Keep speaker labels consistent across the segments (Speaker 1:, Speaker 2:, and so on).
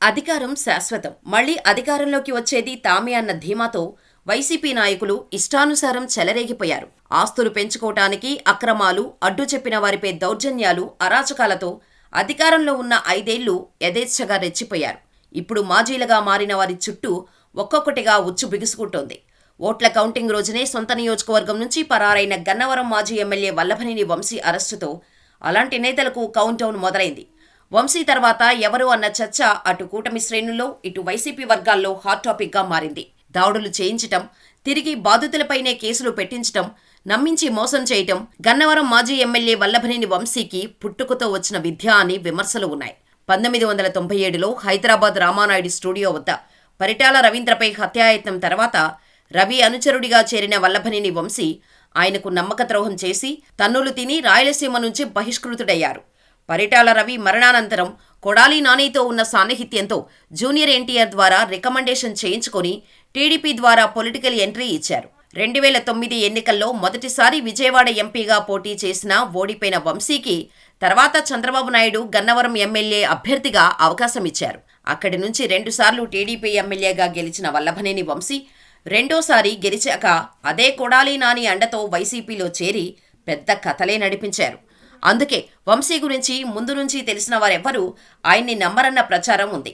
Speaker 1: అధికారం శాశ్వతం. మళ్ళీ అధికారంలోకి వచ్చేది తామే అన్న ధీమాతో వైసీపీ నాయకులు ఇష్టానుసారం చెలరేగిపోయారు. ఆస్తులు పెంచుకోవటానికి అక్రమాలు అడ్డు చెప్పిన వారిపై దౌర్జన్యాలు అరాచకాలతో అధికారంలో ఉన్న ఐదేళ్ళు యథేచ్ఛగా రెచ్చిపోయారు. ఇప్పుడు మాజీలుగా మారిన వారి చుట్టూ ఒక్కొక్కటిగా ఉచ్చు బిగుసుకుంటోంది. ఓట్ల కౌంటింగ్ రోజునే సొంత నియోజకవర్గం నుంచి పరారైన గన్నవరం మాజీ ఎమ్మెల్యే వల్లభనేని వంశీ అరెస్టుతో అలాంటి నేతలకు కౌంటౌన్ మొదలైంది. వంశీ తర్వాత ఎవరు అన్న చర్చ అటు కూటమి శ్రేణుల్లో ఇటు వైసీపీ వర్గాల్లో హాట్ టాపిక్గా మారింది. దాడులు చేయించటం తిరిగి బాధితులపైనే కేసులు పెట్టించటం నమ్మించి మోసం చేయటం గన్నవరం మాజీ ఎమ్మెల్యే వల్లభనేని వంశీకి పుట్టుకతో వచ్చిన విద్య అని విమర్శలు ఉన్నాయి. పంతొమ్మిది వందల తొంభై ఏడులో హైదరాబాద్ రామానాయుడు స్టూడియో వద్ద పరిటాల రవీంద్రపై హత్యాయత్నం తర్వాత రవి అనుచరుడిగా చేరిన వల్లభనేని వంశీ ఆయనకు నమ్మక ద్రోహం చేసి తన్నులు తిని రాయలసీమ నుంచి బహిష్కృతుడయ్యారు. పరిటాల రవి మరణానంతరం కొడాలి నానితో ఉన్న సాన్నిహిత్యంతో జూనియర్ ఎన్టీఆర్ ద్వారా రికమెండేషన్ చేయించుకొని టీడీపీ ద్వారా పొలిటికల్ ఎంట్రీ ఇచ్చారు. రెండు వేల తొమ్మిది ఎన్నికల్లో మొదటిసారి విజయవాడ ఎంపీగా పోటీ చేసిన ఓడిపోయిన వంశీకి తర్వాత చంద్రబాబు నాయుడు గన్నవరం ఎమ్మెల్యే అభ్యర్థిగా అవకాశం ఇచ్చారు. అక్కడి నుంచి రెండుసార్లు టీడీపీ ఎమ్మెల్యేగా గెలిచిన వల్లభనేని వంశీ రెండోసారి గెలిచాక అదే కొడాలి నాని అండతో వైసీపీలో చేరి పెద్ద కథలే నడిపించారు. అందుకే వంశీ గురించి ముందు నుంచి తెలిసిన వారెవ్వరూ ఆయన్ని నమ్మరన్న ప్రచారం ఉంది.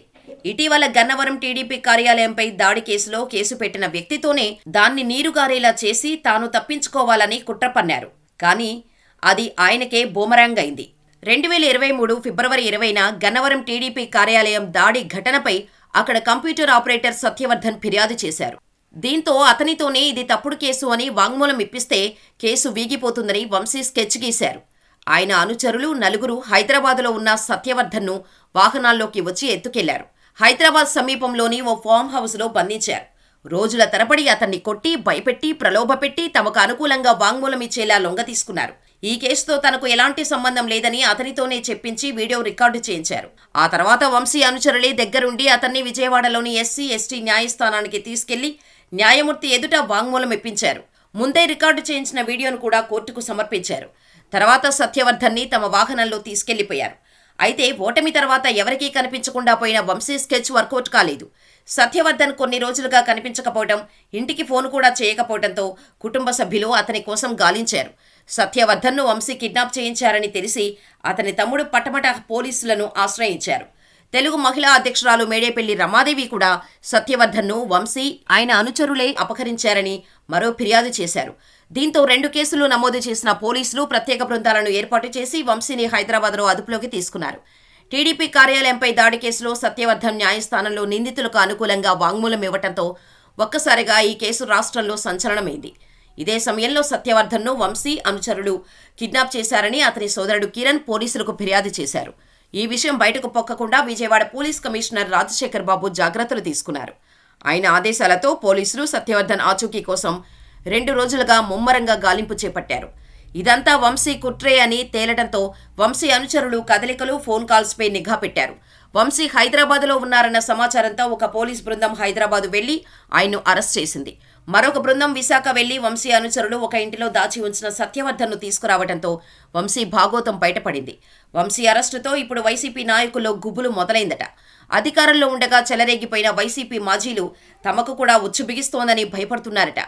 Speaker 1: ఇటీవల గన్నవరం టీడీపీ కార్యాలయంపై దాడి కేసులో కేసు పెట్టిన వ్యక్తితోనే దాన్ని నీరుగారేలా చేసి తాను తప్పించుకోవాలని కుట్ర పన్నారు కానీ అది ఆయనకే బూమరాంగ్ అయింది. రెండు వేల ఇరవై మూడు ఫిబ్రవరి ఇరవైన గన్నవరం టీడీపీ కార్యాలయం దాడి ఘటనపై అక్కడ కంప్యూటర్ ఆపరేటర్ సత్యవర్ధన్ ఫిర్యాదు చేశారు. దీంతో అతనితోనే ఇది తప్పుడు కేసు అని వాంగ్మూలం ఇప్పిస్తే కేసు వీగిపోతుందని వంశీ స్కెచ్ గీశారు. ఆయన అనుచరులు నలుగురు హైదరాబాదులో ఉన్న సత్యవర్ధన్ను వాహనాల్లోకి వచ్చి ఎత్తుకెళ్ళారు. హైదరాబాద్ సమీపంలోని ఓ ఫామ్ హౌస్లో బంధించారు. రోజుల తరబడి అతన్ని కొట్టి భయపెట్టి ప్రలోభపెట్టి తమకు అనుకూలంగా వాంగ్మూలం ఇచ్చేలా లొంగ తీసుకున్నారు. ఈ కేసుతో తనకు ఎలాంటి సంబంధం లేదని అతనితోనే చెప్పించి వీడియో రికార్డు చేయించారు. ఆ తర్వాత వంశీ అనుచరులే దగ్గరుండి అతన్ని విజయవాడలోని ఎస్సీ ఎస్టీ న్యాయస్థానానికి తీసుకెళ్ళి న్యాయమూర్తి ఎదుట వాంగ్మూలం ఇప్పించారు. ముందే రికార్డు చేయించిన వీడియోను కూడా కోర్టుకు సమర్పించారు. తర్వాత సత్యవర్ధన్ని తమ వాహనంలో తీసుకెళ్ళిపోయారు. అయితే ఓటమి తర్వాత ఎవరికీ కనిపించకుండా పోయిన వంశీ స్కెచ్ వర్కౌట్ కాలేదు. సత్యవర్ధన్ కొన్ని రోజులుగా కనిపించకపోవడం ఇంటికి ఫోన్ కూడా చేయకపోవడంతో కుటుంబ సభ్యులు అతని కోసం గాలించారు. సత్యవర్ధన్ను వంశీ కిడ్నాప్ చేయించారని తెలిసి అతని తమ్ముడు పటమట పోలీసులను ఆశ్రయించారు. తెలుగు మహిళా అధ్యక్షురాలు మేడేపల్లి రమాదేవి కూడా సత్యవర్ధన్ను వంశీ ఆయన అనుచరులే అపహరించారని మరో ఫిర్యాదు చేశారు. దీంతో రెండు కేసులు నమోదు చేసిన పోలీసులు ప్రత్యేక బృందాలను ఏర్పాటు చేసి వంశీని హైదరాబాద్లో అదుపులోకి తీసుకున్నారు. టీడీపీ కార్యాలయంపై దాడి కేసులో సత్యవర్ధన్ న్యాయస్థానంలో నిందితులకు అనుకూలంగా వాంగ్మూలం ఇవ్వటంతో ఒక్కసారిగా ఈ కేసు రాష్ట్రంలో సంచలనమైంది. ఇదే సమయంలో సత్యవర్ధన్ను వంశీ అనుచరులు కిడ్నాప్ చేశారని అతని సోదరుడు కిరణ్ పోలీసులకు ఫిర్యాదు చేశారు. ఈ విషయం బయటకు పొక్కకుండా విజయవాడ పోలీస్ కమిషనర్ రాజశేఖర్ బాబు జాగ్రత్తలు తీసుకున్నారు. ఆయన ఆదేశాలతో పోలీసులు సత్యవర్ధన్ ఆచూకీ కోసం రెండు రోజులుగా ముమ్మరంగా గాలింపు చేపట్టారు. ఇదంతా వంశీ కుట్రే అని తేలటంతో వంశీ అనుచరులు కదలికలు ఫోన్ కాల్స్పై నిఘా పెట్టారు. వంశీ హైదరాబాద్లో ఉన్నారన్న సమాచారంతో ఒక పోలీస్ బృందం హైదరాబాద్ వెళ్ళి ఆయన్ను అరెస్ట్ చేసింది. మరొక బృందం విశాఖ వెళ్ళి వంశీ అనుచరులు ఒక ఇంటిలో దాచి ఉంచిన సత్యవర్ధన్ను తీసుకురావడంతో వంశీ భాగోతం బయటపడింది. వంశీ అరెస్టుతో ఇప్పుడు వైసీపీ నాయకుల్లో గుబులు మొదలైందట. అధికారంలో ఉండగా చెలరేగిపోయిన వైసీపీ మాజీలు తమకు కూడా ఉచ్చు బిగిస్తోందని భయపడుతున్నారట.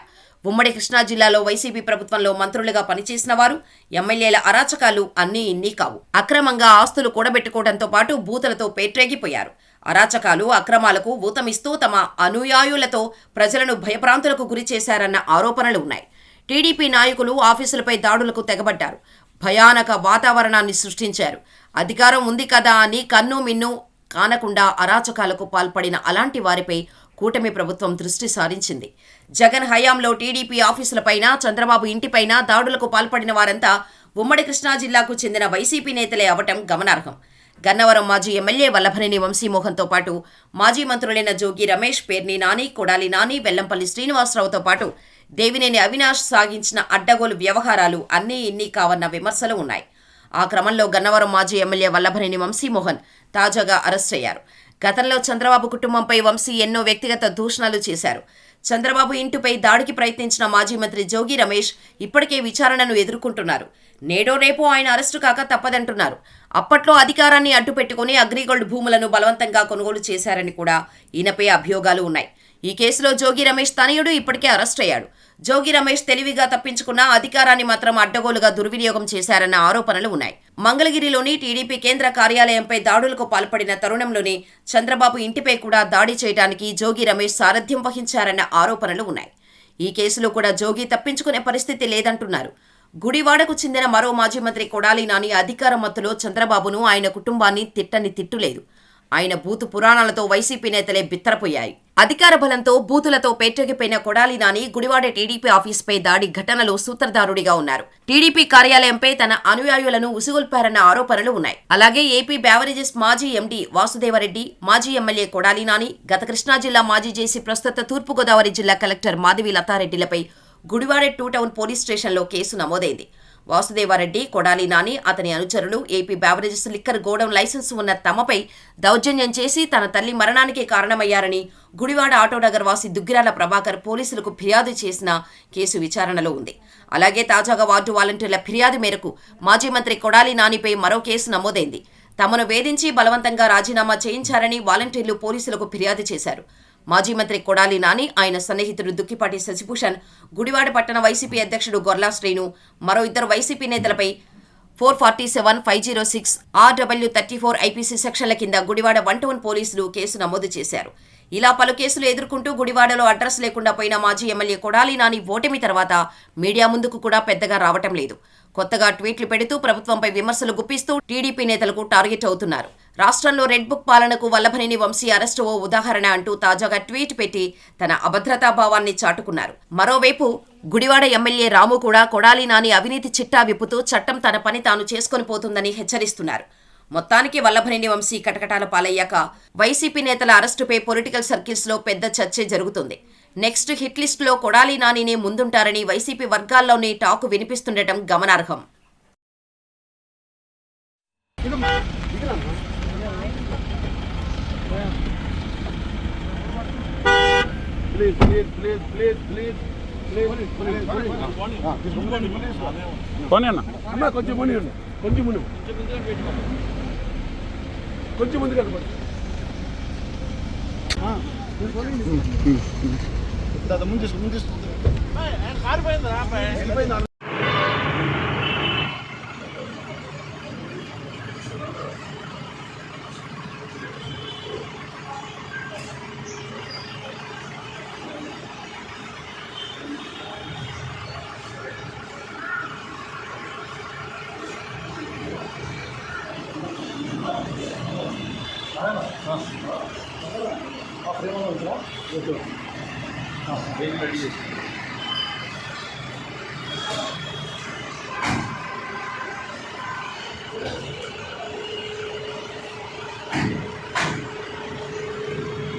Speaker 1: ఉమ్మడి కృష్ణా జిల్లాలో వైసీపీ ప్రభుత్వంలో మంత్రులుగా పనిచేసిన వారు ఎమ్మెల్యేల అరాచకాలు అన్నీ ఇన్నీ కావు. అక్రమంగా ఆస్తులు కూడబెట్టుకోవడంతో పాటు బూతులతో పేట్రేగిపోయారు. అరాచకాలు అక్రమాలకు ఊతమిస్తూ తమ అనుయాయులతో ప్రజలను భయప్రాంతులకు గురి చేశారన్న ఆరోపణలు ఉన్నాయి. టీడీపీ నాయకులు ఆఫీసులపై దాడులకు తెగబడ్డారు. భయానక వాతావరణాన్ని సృష్టించారు. అధికారం ఉంది కదా అని కన్ను మిన్ను కానకుండా అరాచకాలకు పాల్పడిన అలాంటి వారిపై కూటమి ప్రభుత్వం దృష్టి సారించింది. జగన్ హయాంలో టీడీపీ ఆఫీసులపైన చంద్రబాబు ఇంటిపైన దాడులకు పాల్పడిన వారంతా ఉమ్మడి కృష్ణా జిల్లాకు చెందిన వైసీపీ నేతలే అవటం గమనార్హం. గన్నవరం మాజీ ఎమ్మెల్యే వల్లభనేని వంశీమోహన్తో పాటు మాజీ మంత్రులైన జోగి రమేష్ పేర్ని నాని కొడాలి నాని వెల్లంపల్లి శ్రీనివాసరావుతో పాటు దేవినేని అవినాష్ సాగించిన అడ్డగోలు వ్యవహారాలు అన్నీ ఇన్ని కావన్న విమర్శలు ఉన్నాయి. ఆ క్రమంలో గన్నవరం మాజీ ఎమ్మెల్యే వల్లభనేని వంశీమోహన్ తాజాగా అరెస్ట్ అయ్యారు. గతంలో చంద్రబాబు కుటుంబంపై వంశీ ఎన్నో వ్యక్తిగత దూషణలు చేశారు. చంద్రబాబు ఇంటిపై దాడికి ప్రయత్నించిన మాజీ మంత్రి జోగి రమేష్ ఇప్పటికే విచారణను ఎదుర్కొంటున్నారు. నేడో రేపో ఆయన అరెస్టు కాక తప్పదంటున్నారు. అప్పట్లో అధికారాన్ని అడ్డుపెట్టుకుని అగ్రిగోల్డ్ భూములను బలవంతంగా కొనుగోలు చేశారని కూడా ఈయనపై అభియోగాలు ఉన్నాయి. ఈ కేసులో జోగి రమేష్ తనయుడు ఇప్పటికే అరెస్ట్ అయ్యాడు. జోగి రమేష్ తెలివిగా తప్పించుకున్న అధికారాన్ని మాత్రం అడ్డగోలుగా దుర్వినియోగం చేశారన్న ఆరోపణలు ఉన్నాయి. మంగళగిరిలోని టీడీపీ కేంద్ర కార్యాలయంపై దాడులకు పాల్పడిన తరుణంలోనే చంద్రబాబు ఇంటిపై కూడా దాడి చేయడానికి జోగి రమేష్ సారథ్యం వహించారన్న ఆరోపణలు ఉన్నాయి. ఈ కేసులో కూడా జోగి తప్పించుకునే పరిస్థితి లేదంటున్నారు. గుడివాడకు చెందిన మరో మాజీ మంత్రి కొడాలి నాని అధికార మత్తులో చంద్రబాబును ఆయన కుటుంబాన్ని తిట్టని తిట్టులేదు. ఆయన బూతు పురాణాలతో వైసీపీ నేతలే బిత్తరపోయాయి. అధికార బలంతో బూతులతో పేటెగిపోయిన కొడాలి నాని గుడివాడ టీడీపీ ఆఫీస్పై దాడి ఘటనలో సూత్రధారుడిగా ఉన్నారు. టీడీపీ కార్యాలయంపై తన అనుయాయులను ఉసుగొల్పారన్న ఆరోపణలు ఉన్నాయి. అలాగే ఏపీ బ్యావరేజెస్ మాజీ ఎండీ వాసుదేవరెడ్డి మాజీ ఎమ్మెల్యే కొడాలి నాని గత కృష్ణా జిల్లా మాజీ జేసీ ప్రస్తుత తూర్పుగోదావరి జిల్లా కలెక్టర్ మాధవి లతారెడ్డిలపై గుడివాడ టూ టౌన్ పోలీస్ స్టేషన్లో కేసు నమోదైంది. వాసుదేవారెడ్డి కొడాలి నాని అతని అనుచరులు AP beverages liquor godown licence ఉన్న తమపై దౌర్జన్యం చేసి తన తల్లి మరణానికి కారణమయ్యారని గుడివాడ ఆటోనగర్ వాసి దుగ్గిరాల ప్రభాకర్ పోలీసులకు ఫిర్యాదు చేసిన కేసు విచారణలో ఉంది. అలాగే తాజాగా వార్డు వాలంటీర్ల ఫిర్యాదు మేరకు మాజీ మంత్రి కొడాలి నానిపై మరో కేసు నమోదైంది. తమను వేధించి బలవంతంగా రాజీనామా చేయించారని వాలంటీర్లు పోలీసులకు ఫిర్యాదు చేశారు. మాజీ మంత్రి కొడాలి నాని ఆయన సన్నిహితుడు దుక్కిపాటి శశిభూషణ్ గుడివాడ పట్టణ వైసీపీ అధ్యక్షుడు గొర్లా శ్రీను మరో ఇద్దరు వైసీపీ నేతలపై four forty seven five zero six RW thirty four IPC సెక్షన్ల కింద గుడివాడ వన్ టౌన్ పోలీసులు కేసు నమోదు చేశారు. ఇలా పలు కేసులు ఎదుర్కొంటూ గుడివాడలో అడ్రస్ లేకుండా పోయిన మాజీ ఎమ్మెల్యే కొడాలి నాని ఓటమి తర్వాత మీడియా ముందుకు కూడా పెద్దగా రావటం లేదు. కొత్తగా ట్వీట్లు పెడుతూ ప్రభుత్వంపై విమర్శలు గుప్పిస్తూ టీడీపీ నేతలకు టార్గెట్ అవుతున్నారు. రాష్ట్రంలో రెడ్ బుక్ పాలనకు వల్లభనేని వంశీ అరెస్టు ఓ ఉదాహరణ అంటూ తాజాగా ట్వీట్ పెట్టి తన అభద్రతా భావాన్ని చాటుకున్నారు. మరోవైపు గుడివాడ ఎమ్మెల్యే రాము కూడా కొడాలి నాని అవినీతి చిట్టా విప్పుతూ చట్టం తన పని తాను చేసుకొని పోతుందని హెచ్చరిస్తున్నారు. మొత్తానికి వల్లభనేని వంశీ కటకటాల పాలయ్యాక వైసీపీ నేతల అరెస్టుపై పొలిటికల్ సర్కిల్స్లో పెద్ద చర్చే జరుగుతుంది. నెక్స్ట్ హిట్ లిస్ట్లో కొడాలి నానినే ముందుంటారని వైసీపీ వర్గాల్లోనే టాక్ వినిపిస్తుండటం గమనార్హం.
Speaker 2: కొంచెం ఉండు. కొంచెం ముని కొంచెం ముందు cuidado, muitas, muitas.
Speaker 3: É, é
Speaker 2: raro vai andar, pai. É, é bem Thank you. 没什么意思。